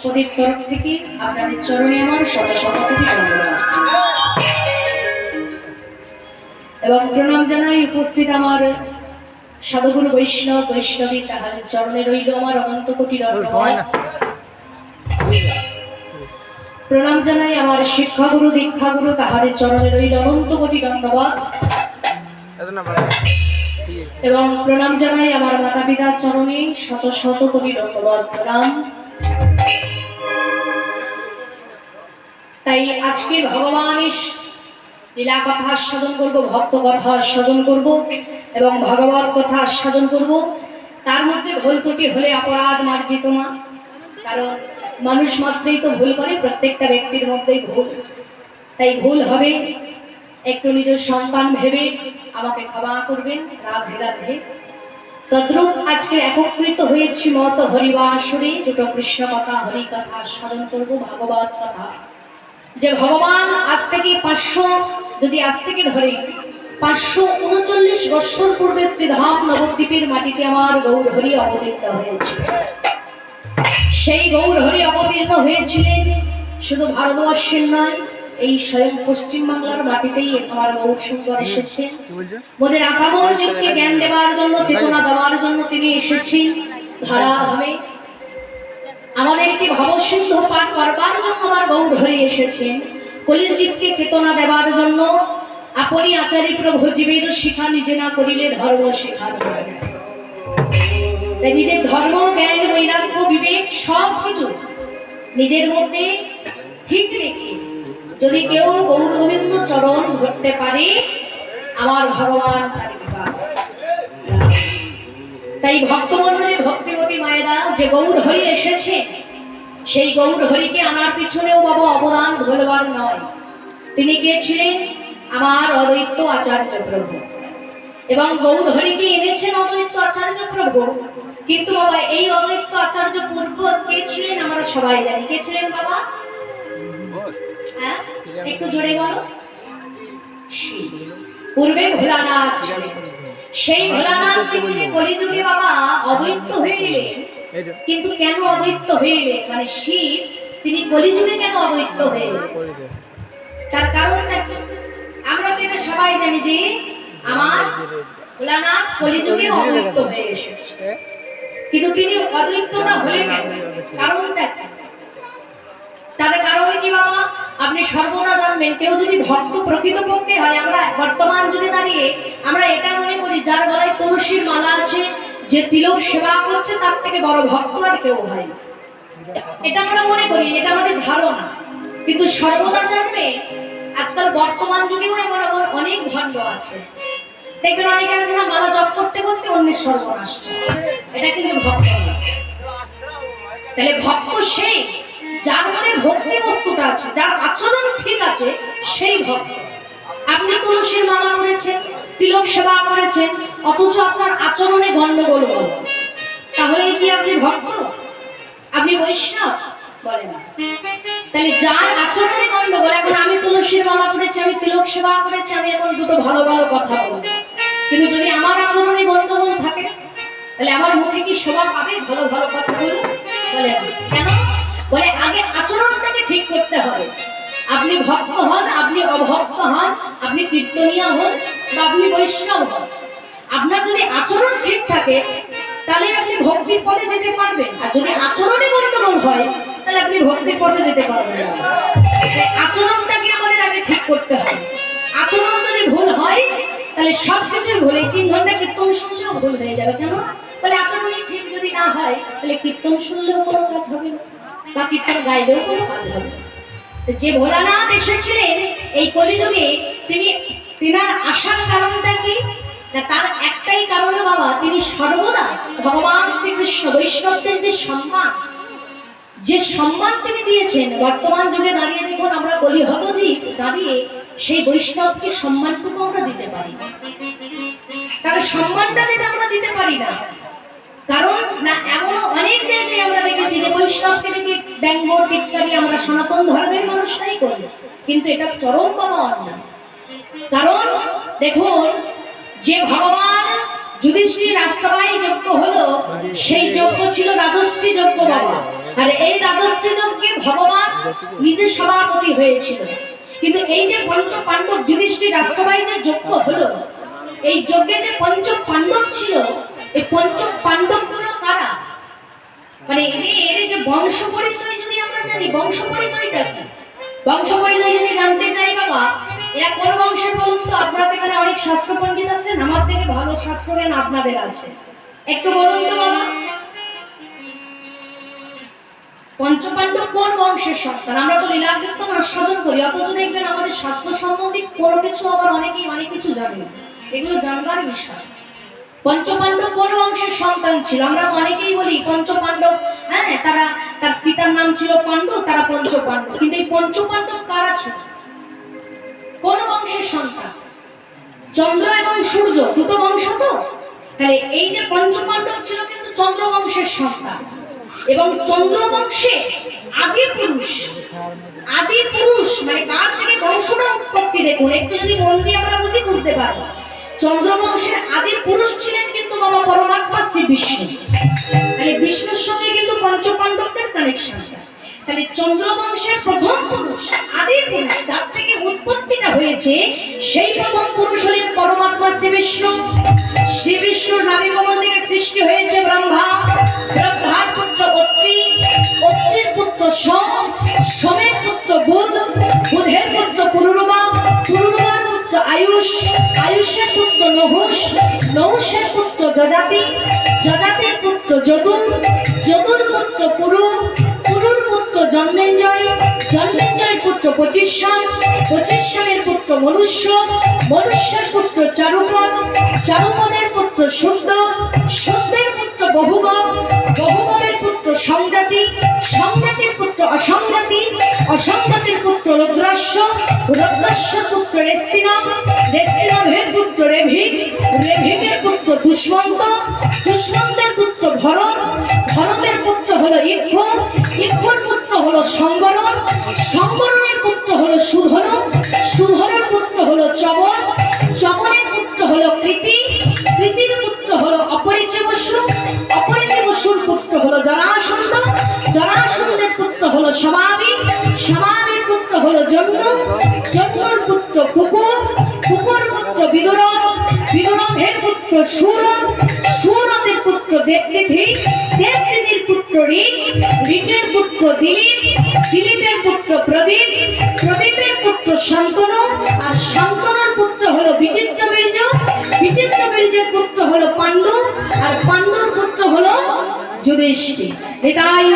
আপনাদের তরফ থেকে আপনাদের চরণে আমার শত শত কোটি এবং প্রণাম জানাই উপস্থিত আমার সাধুগুরু বৈষ্ণব বৈষ্ণবী তাহাদের চরণে রইল আমার অনন্ত কোটি প্রণাম জানাই আমার শিক্ষাগুরু দীক্ষাগুরু তাহাদের চরণে রইল অনন্ত কোটি ধন্যবাদ। এবং প্রণাম জানাই আমার মাতা পিতার চরণে শত শত কোটি ধন্যবাদ। প্রণাম। তাই আজকে ভগবানের লীলা কথা আস্বাদন করব, ভক্ত কথা আস্বাদন করব এবং ভগবান কথা আস্বাদন করব। তার মধ্যে ভুল ত্রুটি হলে অপরাধ মার্জিত না, কারণ মানুষ মাত্রেই তো ভুল করে, প্রত্যেকটা ব্যক্তির মধ্যেই ভুল। তাই ভুল হবে, একটু নিজের সন্তান ভেবে আমাকে ক্ষমা করবেন, রাধে রাধে। তদ্রূপ আজকে একত্রিত হয়েছি মত হরিবাসরে, দুটো কৃষ্ণ কথা, হরি কথা স্মরণ করব, ভাগবত কথা। যে ভগবান আজ থেকে পাঁচশো যদি আজ থেকে ধরে পাঁচশো উনচল্লিশ বৎসর পূর্বে শ্রীধাম নবদ্বীপের মাটিতে আমার গৌর হরি অবতীর্ণ হয়েছিল। সেই গৌর হরি অবতীর্ণ হয়েছিলেন শুধু ভারতবর্ষের নয় এই স্বয়ং পশ্চিমবাংলার মাটিতেই আমার গৌর সুন্দর এসেছেন। মোদের আকামর জ্ঞান দেওয়ার জন্য চেতনা দেওয়ার জন্য তিনি এসেছেন। ধারাভাবে আমাদেরকে ভবসিদ্ধ পাঠ করবার জন্য আমার গৌর হয়ে এসেছেন কলির জীবকে চেতনা দেওয়ার জন্য আপনি আচার্য প্রভু জীবের শিখা নিজে না করিলে ধর্ম শেখার তাই নিজের ধর্ম, জ্ঞান, বৈরাগ্য, বিবেক সব কিছু নিজের মধ্যে ঠিক রেখে যদি কেউ গৌর গোবিন্দ চরণ ধরতে পারে, আমার ভগবান তার তাই ভক্তমন্ডলী যে গৌর হরি এসেছে, সেই গৌর হরিকে আনার পিছনেও বাবা অবদান ভুলবার নয়। তিনি কে ছিলেন আমার অদ্বৈত আচার্য প্রভু। এবং গৌর হরিকে এনেছেন অদ্বৈত আচার্য প্রভু। কিন্তু বাবা, এই অদ্বৈত আচার্য পূর্ব কে ছিলেন আমরা সবাই জানি। কে ছিলেন বাবা? হ্যাঁ? একটু জোরে বলো। পূর্বে ভোলানাথ সেই ভোলানাথ তিনি যে কলিযুগে বাবা অদ্বৈত হয়ে এলেন কিন্তু কেন অদ্বৈত হয়ে? এলেন মানে শিব তিনি কলিযুগে কেন অদ্বৈত হয়ে? তার কারণটা কি? আমরা তো এটা সবাই জানি যে আমার ভোলানাথ কলিযুগে অদ্বৈত হয়ে এসেছে। কিন্তু তিনি অদ্বৈত না হলেন কেন? কারণটা কি? তার কারণ কি বাবা? আপনি সর্বদা জানবেন কেউ যদি ভক্ত প্রকৃতপক্ষে হয় আমরা বর্তমান যুগে দাঁড়িয়ে আমরা এটা মনে করি যার গলায় তুলসীর মালা আছে যে তিলক সেবা করছে, তার থেকে বড় ভক্ত আর কেউ হয় এটা আমরা মনে করি, এটা আমাদের ধারণা। কিন্তু সর্বদা জানবে, আজকাল বর্তমান যুগেও এমন এমন অনেক ভণ্ড আছে। দেখবেন অনেকে আছে না, মালা জপ করতে করতে অন্যের সর্বনাশ। এটা কিন্তু ভক্ত তাহলে ভক্ত সেই, যার মনে ভক্তি বস্তুটা আছে, যার আচরণ ঠিক আছে, সেই ভক্ত। আপনি তুলসীর মালা করেছেন, তিলক সেবা করেছেন অথচ আপনার আচরণে গন্ডগোল হল। তাহলে কি আপনি ভক্ত? আপনি বৈষ্ণব? বলে না। তাহলে যার আচরণে গন্ডগোল, এখন আমি তুলসীর মালা করেছি আমি তিলক সেবা করেছি, আমি এখন দুটো ভালো ভালো কথা বলব। কিন্তু যদি আমার আচরণে গন্ডগোল থাকে, তাহলে আমার মুখে কি শোভা পাবে? ভালো ভালো কথা বলব বলে। কেন? বলে আগে আচরণটাকে ঠিক করতে হবে। আপনি ভক্ত হন, আপনি অভক্ত হন, আপনি কীর্তনীয় হন, বা আপনি বৈষ্ণব হন। আপনার যদি আচরণ ঠিক থাকে, তাহলে আপনি ভক্তির পথে যেতে পারবেন। আর যদি আচরণে গন্ডগোল হয়, তাহলে আপনি ভক্তির পথে যেতে পারবেন আচরণটাকে আমাদের আগে ঠিক করতে হবে। আচরণ যদি ভুল হয়, তাহলে সব কিছু ভুল তিন ঘণ্টা কীর্তন শুনলেও ভুল হয়ে যাবে। কেন? বলে আচরণই ঠিক যদি না হয়, তাহলে কীর্তন শুনলেও কোনো কাজ হবে না, বা কীর্তন গাইলেও কোনো কাজ হবে যে ভোলানাথ এসেছিলেন, এই কলিযুগে তিনি, তিনার আসার কারণটা কি? তার একটাই কারণ বাবা, তিনি সর্বদা ভগবান শ্রীকৃষ্ণ বৈষ্ণবদের যে সম্মান যে সম্মান তিনি দিয়েছেন, বর্তমান যুগে দাঁড়িয়ে দেখুন আমরা বলি, হতজি দাঁড়িয়ে সেই বৈষ্ণবকে সম্মানটুকু আমরা দিতে পারি। তার সম্মানটা যেটা আমরা দিতে পারি না। কারণ, না এমন অনেক জায়গায় আমরা দেখেছি যে বৈষ্ণবকে দেখে ব্যঙ্গ, টিটকারি আমরা সনাতন ধর্মের মানুষরাই করি। কিন্তু এটা চরম বাবা অন্যায় কারণ, দেখুন যে ভগবান যুধিষ্ঠির আশ্রয় যজ্ঞ হলো, সেই যজ্ঞ ছিল রাজশ্রী যজ্ঞ বাবা। আর এই রাজশ্রী যজ্ঞে ভগবান নিজে সভাপতি হয়েছিল। কিন্তু এই যে পঞ্চ পাণ্ডব যুধিষ্ঠির রাজসভায় যে যজ্ঞ হলো, এই যজ্ঞে যে পঞ্চ পাণ্ডব ছিল, এই পঞ্চ পাণ্ডবগুলো কারা? মানে এদের এদের যে বংশ পরিচয় যদি আমরা জানি, বংশ পরিচয়টা কি? বংশ পরিচয় যদি জানতে চাই বাবা এরা কোন বংশের বলুন তো, আপনারা তো এখানে অনেক শাস্ত্র পণ্ডিত আছেন, আমার থেকে ভালো শাস্ত্র জ্ঞান আপনাদের আছে। একটু বলুন তো বাবা। পঞ্চপাণ্ডব কোন বংশের সন্তান? আমরা তো লীলা আস্বাদন করি, অথচ দেখবেন আমাদের শাস্ত্র সম্বন্ধে কোনো কিছু আবার অনেকেই অনেক কিছু জানে এগুলো জানবার বিষয়। পঞ্চপাণ্ডব কোন বংশের সন্তান ছিল? আমরা অনেকেই বলি পঞ্চপাণ্ডব হ্যাঁ তারা, তার পিতার নাম ছিল পাণ্ডব, তারা পঞ্চপাণ্ডব কিন্তু এই পঞ্চপাণ্ডব কারা ছিল? কোন বংশের সন্তান। চন্দ্র এবং সূর্য দুটো বংশ তো? তাহলে এই যে পঞ্চপাণ্ডব ছিল কিন্তু চন্দ্র বংশের সন্তান। এবং চন্দ্র বংশে আদি পুরুষ। আদি পুরুষ মানে কার থেকে বংশটা উৎপত্তি দেখুন। একটু যদি মন দিয়ে আমরা বুঝি, বুঝতে পারব। চন্দ্রবংশের আদি পুরুষ ছিলেন কিন্তু বাবা পরমাত্মা শ্রী বিষ্ণু। তাহলে বিষ্ণুর সঙ্গে কিন্তু পঞ্চপাণ্ডবদের কানেকশন তাহলে চন্দ্রবংশের প্রথম পুরুষ, আদি পুরুষ, তার থেকে উৎপত্তিটা হয়েছে সেই প্রথম পুরুষ হলেন পরমাত্মা শ্রী বিষ্ণু। শ্রী বিষ্ণুর নামে কমল থেকে সৃষ্টি হয়েছে ব্রহ্মা। ব্রহ্মার পুত্র অত্রি, অত্রির পুত্র সোম, সোমের পুত্র বুধ, বুধের পুত্র পুরুরবা পুরুরবার পুত্র আয়ুষ, আয়ুষের পুত্র নহুষ, নহুষের পুত্র যজাতি, যজাতির পুত্র যদু, যদুর পুত্র পুরু জন্মেঞ্জয় জন্মেঞ্জয়ের পুত্র পঁচিশ্বর পঁচিশ্বরের পুত্র মনুষ্য, মনুষ্যের পুত্র চারুপদ, চারুপদের পুত্র শুদ্ধ শুদ্ধের পুত্র বহুগম বহুগমের পুত্র সংজাতি, সংজাতির পুত্র অসংজাতি, অসংজাতির পুত্র রুদ্রাস্য রুদ্রাস্যর পুত্র রেস্তিনাম রেস্তিনামের পুত্র রেভিক, রেভিকের পুত্র দুষ্মন্ত, দুষ্মন্তের পুত্র ভরত, ভরতের পুত্র হলো ইক্ষ সম্বরণ সম্বরণের পুত্র হলো সুধন। সুধনের পুত্র হলো চবন। চবনের পুত্র হলো কৃতি। কৃতির পুত্র হলো অপরিচয় বসু। অপরিচয় বসুর পুত্র হলো জরাসন্ধ জরাসন্ধের পুত্র হলো সমাবি। সমাবির পুত্র হলো জন্য জন্মর পুত্র কুকুর। কুকুর পুত্র বিদুরথ বিদুরথের পুত্র সুর। সুরথের পুত্র দেবতিথি। দেবতিথির পুত্র ঋক ঋকের পুত্র দিলীপ, দিলীপের পুত্র প্রদীপ, প্রদীপের পুত্র শান্তনু, আর শান্তনুর পুত্র হলো বিচিত্র বীর্য, বিচিত্র বীর্যের পুত্র হলো পাণ্ডু, আর পাণ্ডুর পুত্র হলো যুধিষ্ঠির। এটাই